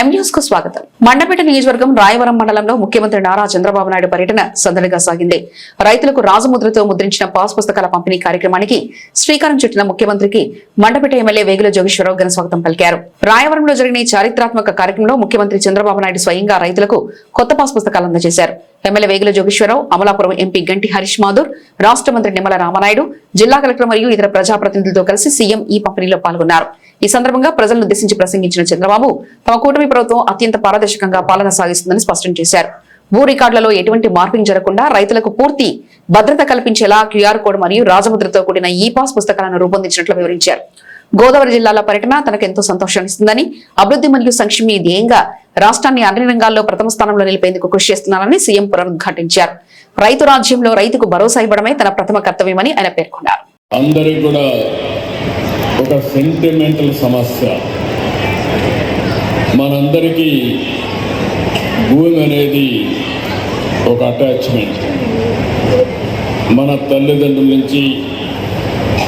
ఎంన్యూస్కు స్వాగతం. మండపేట నియోజకవర్గం రాయవరం మండలంలో ముఖ్యమంత్రి నారా చంద్రబాబు నాయుడు పర్యటన సందడిగా సాగింది. రైతులకు రాజముద్రతో ముద్రించిన పాస్ పుస్తకాల పంపిణీ కార్యక్రమానికి శ్రీకారం చుట్టిన ముఖ్యమంత్రికి మండపేట ఎమ్మెల్యే వేగుల జోగేశ్వరరావు ఘన స్వాగతం పలికారు. రాయవరంలో జరిగిన చారిత్రాత్మక కార్యక్రమంలో ముఖ్యమంత్రి చంద్రబాబు నాయుడు స్వయంగా రైతులకు కొత్త పాస్ పుస్తకాలు అందజేశారు. ఎమ్మెల్యే వేగుల జోగేశ్వరరావు అమలాపురం ఎంపీ గంటి హరీష్ మాధుర్ రాష్ట్ర మంత్రి నిమ్మల రామనాయుడు జిల్లా కలెక్టర్ మరియు ఇతర ప్రజాప్రతినిధులతో కలిసి సీఎం ఈ పంపిణీలో పాల్గొన్నారు. ఈ సందర్భంగా ప్రజలను ఉద్దేశించి ప్రసంగించిన చంద్రబాబు తమ కూటమి ప్రభుత్వం అత్యంత పారదర్శకంగా పాలన సాగిస్తుందని స్పష్టం చేశారు. భూ రికార్డులలో ఎటువంటి మార్పింగ్ జరగకుండా రైతులకు పూర్తి భద్రత కల్పించేలా క్యూఆర్ కోడ్ మరియు రాజముద్రతో కూడిన ఈ పాస్ పుస్తకాలను రూపొందించినట్లు వివరించారు. గోదావరి జిల్లాల పర్యటన తనకెంతో సంతోషాన్నిస్తుందని అభివృద్ధి మరియు సంక్షేమ ధ్యేయంగా రాష్ట్రాన్ని అన్ని రంగాల్లో ప్రథమ స్థానంలో నిలిపేందుకు కృషి చేస్తున్నానని సీఎం పునరుద్ఘాటించారు. రైతు రాజ్యంలో రైతుకు భరోసా ఇవ్వడమే తన ప్రథమ కర్తవ్యమని ఆయన పేర్కొన్నారు. కూడా ఒక సెంటిమెంటల్ సమస్య. మనందరికీ భూమి అనేది ఒక అటాచ్మెంట్ మన తల్లిదండ్రుల నుంచి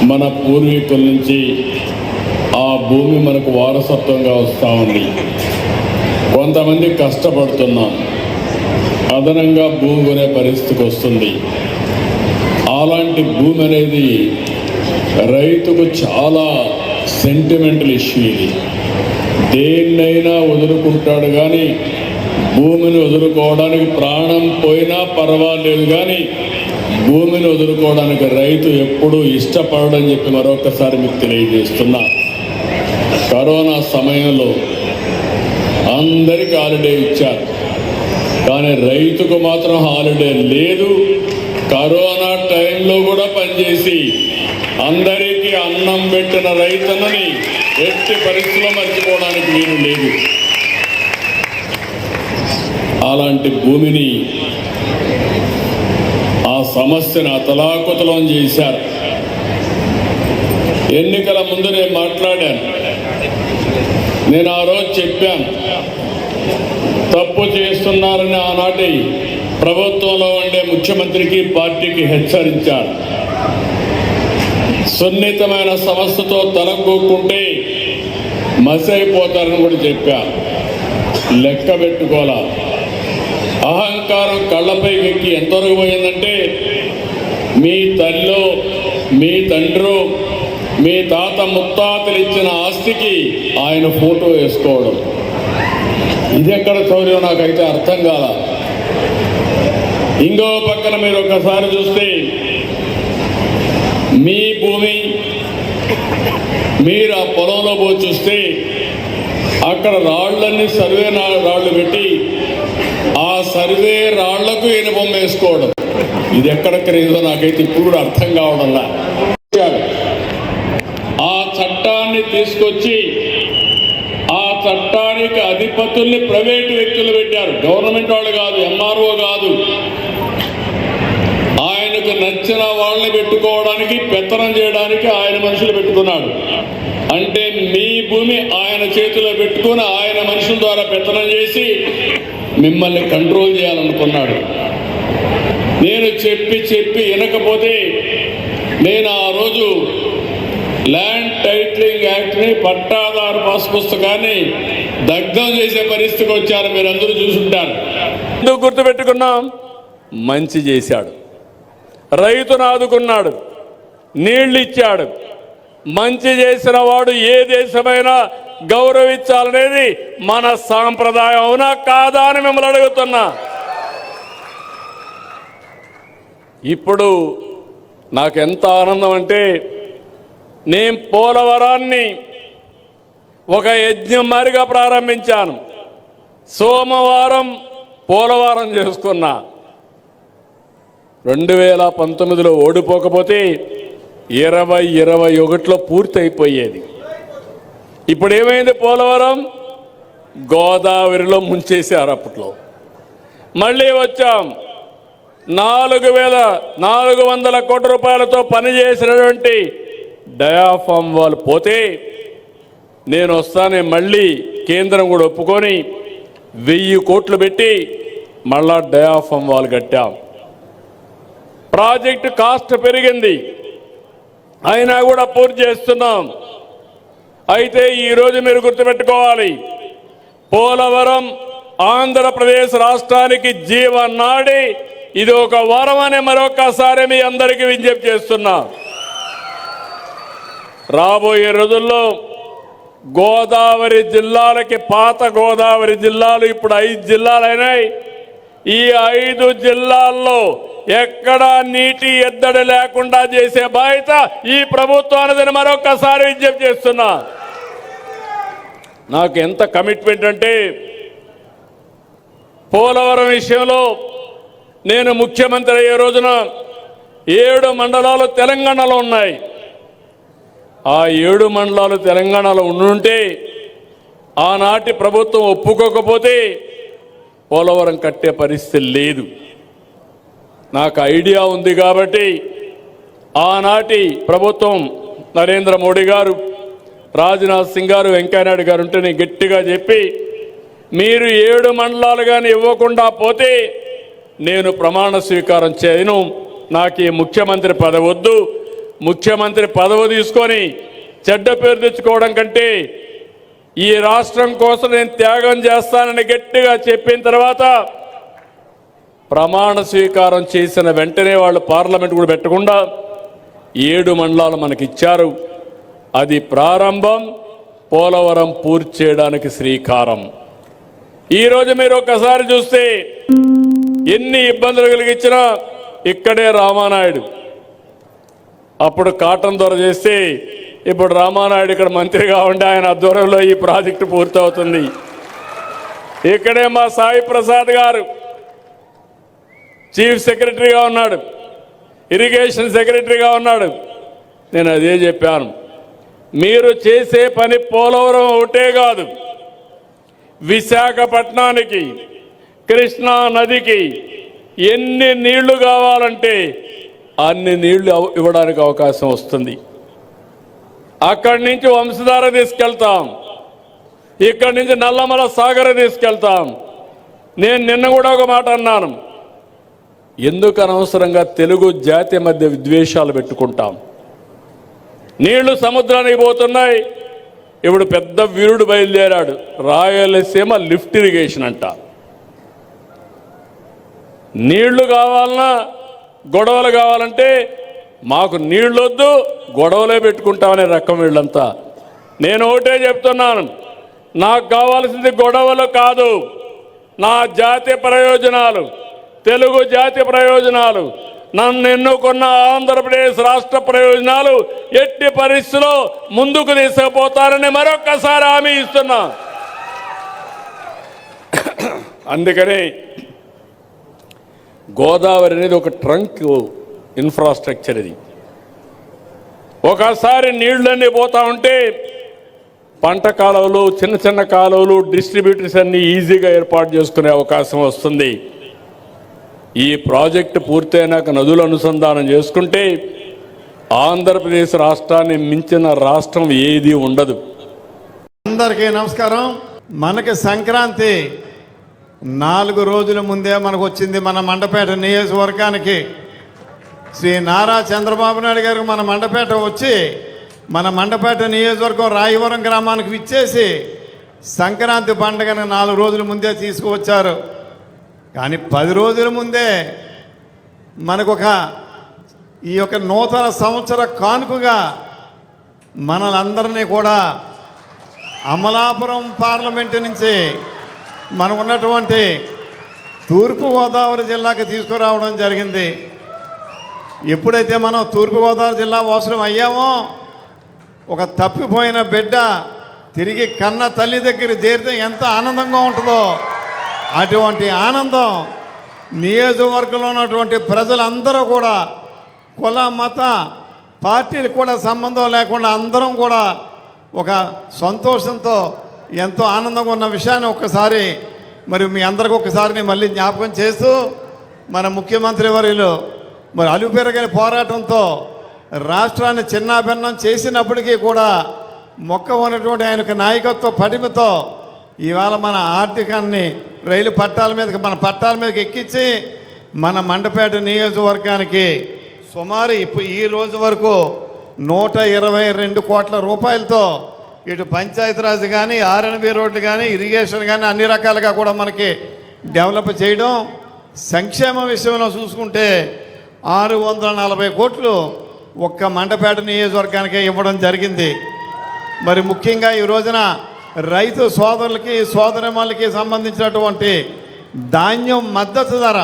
మన పూర్వీకుల నుంచి ఆ భూమి మనకు వారసత్వంగా వస్తూ ఉంది. కొంతమంది కష్టపడుతున్నాం. అదనంగా భూమి కొనే పరిస్థితికి వస్తుంది. అలాంటి భూమి అనేది రైతుకు చాలా సెంటిమెంటల్ ఇష్యూ ఇది. దేన్నైనా వదులుకుంటాడు కానీ భూమిని వదులుకోవడానికి ప్రాణం పోయినా పర్వాలేదు కానీ భూమిని వదులుకోవడానికి రైతు ఎప్పుడూ ఇష్టపడని చెప్పి మరొకసారి మీకు తెలియజేస్తున్నా. కరోనా సమయంలో అందరికీ హాలిడే ఇచ్చారు. కానీ రైతుకు మాత్రం హాలిడే లేదు. కరోనా టైంలో కూడా పనిచేసి అందరికీ అన్నం పెట్టిన రైతులని ఎట్టి పరిస్థితుల్లో మర్చిపోవడానికి వీలు లేదు. అలాంటి భూమిని ఆ సమస్యను అతలాకుతలం చేశారు. ఎన్నికల ముందు నేను మాట్లాడాను. నేను ఆ రోజు చెప్పాను తప్పు చేస్తున్నారని ఆనాటి ప్రభుత్వంలో ఉండే ముఖ్యమంత్రికి పార్టీకి హెచ్చరించారు. సున్నితమైన సమస్యతో తలగొక్కుంటే మసైపోతారని కూడా చెప్పా లెక్క పెట్టుకోవాలా? అహంకారం కళ్ళపై ఎక్కి ఎంతవరకు పోయిందంటే మీ తల్లో మీ తండ్రు మీ తాత ముత్తాతలు ఇచ్చిన ఆస్తికి ఆయన ఫోటో వేసుకోవడం. ఇది ఎక్కడ చౌర్యం? నాకైతే అర్థం కాల. ఇంకో పక్కన మీరు ఒకసారి చూస్తే మీ భూమి మీరు ఆ పొలంలో పోయి చూస్తే అక్కడ రాళ్ళన్నీ సర్వే నా- రాళ్ళు పెట్టి సర్వే రాళ్ళకు ఇనుపం వేసుకోవడం. ఇది ఎక్కడ ఖరీదో నాకైతే ఇప్పుడు కూడా అర్థం కావడంలా ఆ చట్టాన్ని తీసుకొచ్చి ఆ చట్టానికి అధిపతుల్ని ప్రైవేటు వ్యక్తులు పెట్టారు. గవర్నమెంట్ వాళ్ళు కాదు ఎంఆర్ఓ కాదు. ఆయనకు నచ్చిన వాళ్ళని పెట్టుకోవడానికి పెత్తనం చేయడానికి ఆయన మనుషులు పెట్టుకున్నాడు. అంటే మీ భూమి ఆయన చేతిలో పెట్టుకుని ఆయన మనుషుల ద్వారా పెత్తనం చేసి మిమ్మల్ని కంట్రోల్ చేయాలనుకున్నాడు. నేను చెప్పి చెప్పి వినకపోతే నేను ఆ రోజు ల్యాండ్ టైటిలింగ్ యాక్ట్ని పట్టాదారు పాస్ పుస్తకాన్ని దగ్ధం చేసే పరిస్థితికి వచ్చారు. మీరు అందరూ చూసుంటారు. ఎందుకు గుర్తుపెట్టుకున్నాం? మంచి చేశాడు. రైతును ఆదుకున్నాడు. నీళ్ళు ఇచ్చాడు. మంచి చేసిన వాడు ఏ దేశమైనా గౌరవించాలనేది మన సాంప్రదాయం అవునా కాదా అని మిమ్మల్ని అడుగుతున్నా. ఇప్పుడు నాకెంత ఆనందం అంటే నేను పోలవరాన్ని ఒక యజ్ఞం మారిగా ప్రారంభించాను. సోమవారం పోలవరం చేసుకున్నా. రెండు వేల పంతొమ్మిదిలో ఓడిపోకపోతే ఇరవై ఇరవై ఒకటిలో పూర్తి అయిపోయేది ఇప్పుడు ఏమైంది పోలవరం? గోదావరిలో ముంచేశారు అప్పట్లో. మళ్ళీ వచ్చాం. నాలుగు వేల నాలుగు వందల కోట్ల రూపాయలతో పనిచేసినటువంటి డయాఫామ్ వాళ్ళు పోతే నేను వస్తానే మళ్ళీ కేంద్రం కూడా ఒప్పుకొని వెయ్యి కోట్లు పెట్టి మళ్ళా డయాఫామ్ వాళ్ళు కట్టాం. ప్రాజెక్టు కాస్ట్ పెరిగింది. అయినా కూడా పూర్తి చేస్తున్నాం. అయితే ఈరోజు మీరు గుర్తుపెట్టుకోవాలి. పోలవరం ఆంధ్రప్రదేశ్ రాష్ట్రానికి జీవనాడి ఇది ఒక వరం అని మరొకసారి మీ అందరికీ విజ్ఞప్తి చేస్తున్నా. రాబోయే రోజుల్లో గోదావరి జిల్లాలకి పాత గోదావరి జిల్లాలు ఇప్పుడు ఐదు జిల్లాలైనాయి. ఈ ఐదు జిల్లాల్లో ఎక్కడా నీటి ఎద్దడి లేకుండా చేసే బాధ్యత ఈ ప్రభుత్వానిదని మరొకసారి విజ్ఞప్తి చేస్తున్నా. నాకు ఎంత కమిట్మెంట్ అంటే పోలవరం విషయంలో నేను ముఖ్యమంత్రి అయ్యే రోజున ఏడు మండలాలు తెలంగాణలో ఉన్నాయి. ఆ ఏడు మండలాలు తెలంగాణలో ఉండుంటే ఆనాటి ప్రభుత్వం ఒప్పుకోకపోతే పోలవరం కట్టే పరిస్థితి లేదు. నాకు ఐడియా ఉంది కాబట్టి ఆనాటి ప్రభుత్వం నరేంద్ర మోడీ గారు రాజ్నాథ్ సింగ్ గారు వెంకయ్యనాయుడు గారు ఉంటే నేను గట్టిగా చెప్పి మీరు ఏడు మండలాలు కానీ ఇవ్వకుండా పోతే నేను ప్రమాణ స్వీకారం చేయను. నాకు ఈ ముఖ్యమంత్రి పదవి వద్దు. ముఖ్యమంత్రి పదవి తీసుకొని చెడ్డ పేరు తెచ్చుకోవడం కంటే ఈ రాష్ట్రం కోసం నేను త్యాగం చేస్తానని గట్టిగా చెప్పిన తర్వాత ప్రమాణ స్వీకారం చేసిన వెంటనే వాళ్ళు పార్లమెంట్ కూడా పెట్టకుండా ఏడు మండలాలు మనకి ఇచ్చారు అది ప్రారంభం పోలవరం పూర్తి చేయడానికి శ్రీకారం. ఈరోజు మీరు ఒక్కసారి చూస్తే ఎన్ని ఇబ్బందులు కలిగించినా ఇక్కడే రామానాయుడు. అప్పుడు కాటన్ దొర చేస్తే ఇప్పుడు రామానాయుడు ఇక్కడ మంత్రిగా ఉండి ఆయన ఆధ్వర్యంలో ఈ ప్రాజెక్టు పూర్తవుతుంది. ఇక్కడే మా సాయి ప్రసాద్ గారు చీఫ్ సెక్రటరీగా ఉన్నాడు. ఇరిగేషన్ సెక్రటరీగా ఉన్నాడు. నేను అదే చెప్పాను. మీరు చేసే పని పోలవరం ఒకటే కాదు. విశాఖపట్నానికి కృష్ణా నదికి ఎన్ని నీళ్ళు కావాలంటే అన్ని నీళ్ళు ఇవ్వడానికి అవకాశం వస్తుంది. అక్కడి నుంచి వంశధార తీసుకెళ్తాం. ఇక్కడి నుంచి నల్లమల సాగర తీసుకెళ్తాం. నేను నిన్న కూడా ఒక మాట అన్నాను. ఎందుకు అనవసరంగా తెలుగు జాతి మధ్య విద్వేషాలు పెట్టుకుంటాం? నీళ్ళు సముద్రానికి పోతున్నాయి. ఇప్పుడు పెద్ద వీరుడు బయలుదేరాడు. రాయలసీమ లిఫ్ట్ ఇరిగేషన్ అంట. నీళ్ళు కావాలన్నా గొడవలు కావాలంటే మాకు నీళ్ళు వద్దు గొడవలే పెట్టుకుంటామనే రకం వీళ్ళంతా. నేను ఒకటే చెప్తున్నాను. నాకు కావాల్సింది గొడవలు కాదు నా జాతి ప్రయోజనాలు. తెలుగు జాతి ప్రయోజనాలు నన్ను ఎన్నుకున్న ఆంధ్రప్రదేశ్ రాష్ట్ర ప్రయోజనాలు ఎట్టి పరిస్థితిలో ముందుకు తీసుకుపోతారని మరొక్కసారి హామీ ఇస్తున్నా. అందుకని గోదావరి అనేది ఒక ట్రంక్ ఇన్ఫ్రాస్ట్రక్చర్ ఇది. ఒకసారి నీళ్ళన్నీ పోతా ఉంటే పంట కాలువలు చిన్న చిన్న కాలువలు డిస్ట్రిబ్యూటర్స్ అన్నీ ఈజీగా ఏర్పాటు చేసుకునే అవకాశం వస్తుంది. ఈ ప్రాజెక్టు పూర్తయినాక నదులు అనుసంధానం చేసుకుంటే ఆంధ్రప్రదేశ్ రాష్ట్రాన్ని మించిన రాష్ట్రం ఏది ఉండదు. అందరికీ నమస్కారం. మనకి సంక్రాంతి నాలుగు రోజుల ముందే మనకు వచ్చింది మన మండపేట నియోజకవర్గానికి. శ్రీ నారా చంద్రబాబు నాయుడు గారికి మన మండపేట వచ్చి మన మండపేట నియోజకవర్గం రాయవరం గ్రామానికి విచ్చేసి సంక్రాంతి పండుగను నాలుగు రోజుల ముందే తీసుకువచ్చారు. కానీ పది రోజుల ముందే మనకు ఒక ఈ యొక్క నూతన సంవత్సర కానుకగా మనలందరినీ కూడా అమలాపురం పార్లమెంటు నుంచి మనం ఉన్నటువంటి తూర్పుగోదావరి జిల్లాకి తీసుకురావడం జరిగింది. ఎప్పుడైతే మనం తూర్పుగోదావరి జిల్లా వాసులం అయ్యామో ఒక తప్పిపోయిన బిడ్డ తిరిగి కన్న తల్లి దగ్గర చేరితే ఎంత ఆనందంగా ఉంటుందో. అటువంటి ఆనందం నియోజకవర్గంలో ఉన్నటువంటి ప్రజలందరూ కూడా కుల మత పార్టీలకు కూడా సంబంధం లేకుండా అందరం కూడా ఒక సంతోషంతో ఎంతో ఆనందంగా ఉన్న విషయాన్ని ఒక్కసారి మరి మీ అందరికి ఒకసారి మళ్ళీ జ్ఞాపకం చేస్తూ మన ముఖ్యమంత్రి వర్యులు మరి అలుపెరగని పోరాటంతో రాష్ట్రాన్ని చిన్నాభిన్నం చేసినప్పటికీ కూడా మొక్క ఉన్నటువంటి ఆయన నాయకత్వ పటిమతో ఇవాళ మన ఆర్థికాన్ని రైలు పట్టాల మీదకి మన పట్టాల మీదకి ఎక్కించి మన మండపేట నియోజకవర్గానికి సుమారు ఇప్పుడు ఈ రోజు వరకు నూట ఇరవై రెండు కోట్ల రూపాయలతో ఇటు పంచాయతీరాజ్ కానీ ఆర్ఎన్బి రోడ్లు కానీ ఇరిగేషన్ కానీ అన్ని రకాలుగా కూడా మనకి డెవలప్ చేయడం. సంక్షేమ విషయంలో చూసుకుంటే ఆరు వందల నలభై కోట్లు ఒక్క మండపేట నియోజకవర్గానికే ఇవ్వడం జరిగింది. మరి ముఖ్యంగా ఈ రోజున రైతు సోదరులకి సోదరిమణులకి సంబంధించినటువంటి ధాన్యం మద్దతు ధర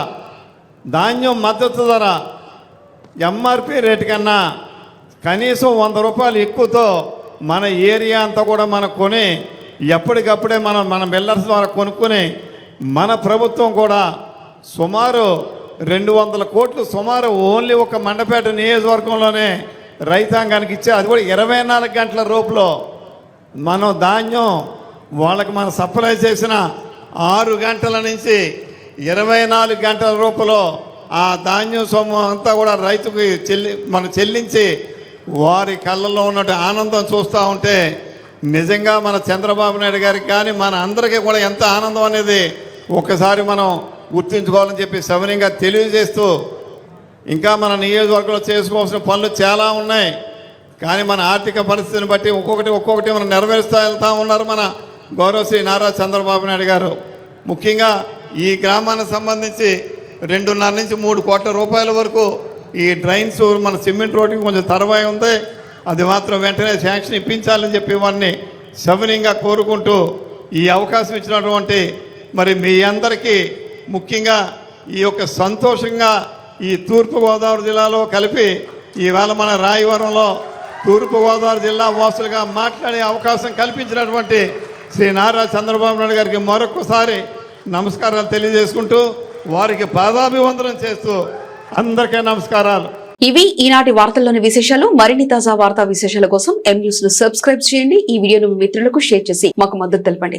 ధాన్యం మద్దతు ధర ఎంఆర్పి రేటు కన్నా కనీసం వంద రూపాయలు ఎక్కువతో మన ఏరియా అంతా కూడా మనం కొని ఎప్పటికప్పుడే మనం మన మిల్లర్స్ ద్వారా కొనుక్కొని మన ప్రభుత్వం కూడా సుమారు రెండు వందల కోట్లు సుమారు ఓన్లీ ఒక మండపేట నియోజకవర్గంలోనే రైతాంగానికి ఇచ్చే అది కూడా ఇరవై నాలుగు గంటల రూపులో మనం ధాన్యం వాళ్ళకి మనం సప్లై చేసిన ఆరు గంటల నుంచి ఇరవై నాలుగు గంటల రూపంలో ఆ ధాన్యం సొమ్ము అంతా కూడా రైతుకి చెల్లి మనం చెల్లించి వారి కళ్ళల్లో ఉన్నట్టు ఆనందం చూస్తూ ఉంటే నిజంగా మన చంద్రబాబు నాయుడు గారికి కానీ మన అందరికీ కూడా ఎంత ఆనందం అనేది ఒక్కసారి మనం గుర్తుంచుకోవాలని చెప్పి సవినయంగా తెలియజేస్తూ ఇంకా మన నియోజకవర్గంలో చేసుకోవాల్సిన పనులు చాలా ఉన్నాయి. కానీ మన ఆర్థిక పరిస్థితిని బట్టి ఒక్కొక్కటి ఒక్కొక్కటి మనం నెరవేరుస్తూ వెళ్తా ఉన్నారు మన గౌరవ శ్రీ నారా చంద్రబాబు నాయుడు గారు. ముఖ్యంగా ఈ గ్రామానికి సంబంధించి రెండున్నర నుంచి మూడు కోట్ల రూపాయల వరకు ఈ డ్రైన్స్ మన సిమెంట్ రోడ్డుకి కొంచెం తరవాయి ఉంది. అది మాత్రం వెంటనే శాంక్షన్ ఇప్పించాలని చెప్పి వారిని సవినయంగా కోరుకుంటూ ఈ అవకాశం ఇచ్చినటువంటి మరి మీ అందరికీ ముఖ్యంగా ఈ యొక్క సంతోషంగా ఈ తూర్పుగోదావరి జిల్లాలో కలిపి ఈవేళ మన రాయవరంలో తూర్పుగోదావరి జిల్లా వాసులుగా మాట్లాడే అవకాశం కల్పించినటువంటి శ్రీ నారా చంద్రబాబు నాయుడు గారికి మరొకసారి నమస్కారాలు తెలియజేసుకుంటూ వారికి పాదాభివందనం చేస్తూ అందరికీ నమస్కారాలు. ఇవి ఈనాటి వార్తల్లోని విశేషాలు. మరిన్ని తాజా వార్తా విశేషాల కోసం ఎం న్యూస్ను సబ్స్క్రైబ్ చేయండి. ఈ వీడియోను మిత్రులకు షేర్ చేసి మాకు మద్దతు తెలపండి.